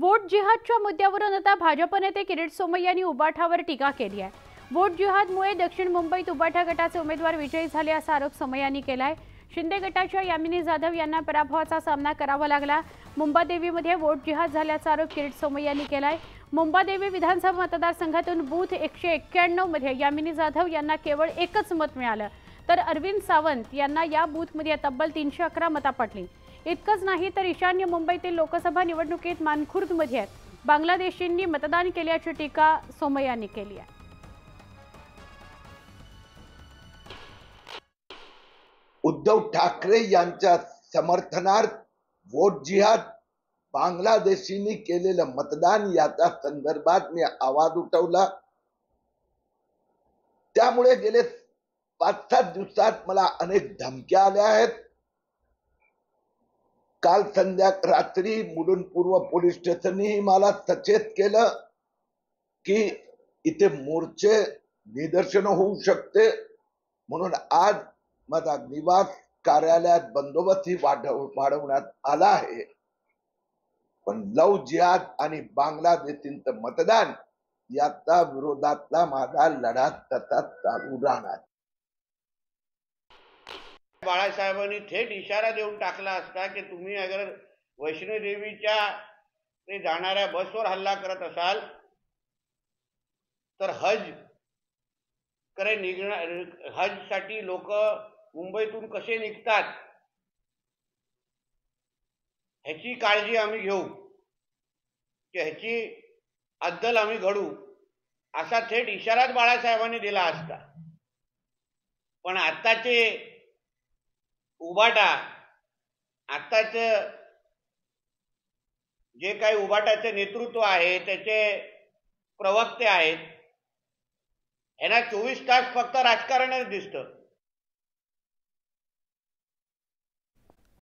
Vote जिहादच्या मुद्द्यावरून आता भाजप नेते किरीट सोमय्या यांनी उबाठावर टीका केली आहे. वोट जिहादमुळे दक्षिण मुंबईत उबाठा गटाचे उमेदवार विजयी झाले असा आरोप सोमय्या यांनी आहे शिंदे गटाच्या यामिनी जाधव यांना पराभवाचा सामना करावा लागला. मुंबादेवीमध्ये वोट जिहाद झाल्याचा आरोप किरीट सोमय्या यांनी आहे मुंबादेवी विधानसभा मतदारसंघातून बूथ एकशे एक्क्याण्णवमध्ये यामिनी जाधव यांना केवळ एकच मत मिळालं. तर अरविंद सावंत यांना या बूथमध्ये तब्बल तीनशे अकरा मता पडली. इतकंच नाही तर ईशान्य मुंबईतील लोकसभा निवडणुकीत मानखुर्दमध्ये बांगलादेशींनी मतदान केल्याची टीका सोमय्या केली आहे. उद्धव ठाकरे यांच्या समर्थनार्थ वोट जिहाद बांगलादेशींनी केलेलं मतदान याच्या संदर्भात मी आवाज उठवला. त्यामुळे गेले पाच सात दिवसात मला अनेक धमक्या आल्या आहेत. काल संध्या रात्री मुलुंडपूर्व पोलीस स्टेशननी मला सचेत केलं की इथे मोर्चे निदर्शन होऊ शकते. म्हणून आज माझा निवास कार्यालयात बंदोबस्तही वाढव वाढवण्यात आला आहे. पण लव जिहाद आणि बांगलादेशींचं मतदान याचा विरोधातला माझा लढा तसाच चालू राहणार. बाळासाहेबांनी थेट इशारा देऊन टाकला असता की तुम्ही अगर वैष्णोदेवीच्या ते जाणाऱ्या बसवर हल्ला करत असाल तर हज करे निघणार हजसाठी लोक मुंबईतून कसे निघतात ह्याची काळजी आम्ही घेऊ की ह्याची अद्दल आम्ही घडू असा थेट इशाराच बाळासाहेबांनी दिला असता. पण आत्ताचे उबाटा. आत्ताच जे काही उबाटाचे नेतृत्व आहे त्याचे प्रवक्ते आहेत. यांना चोवीस तास फक्त राजकारणच दिसतं.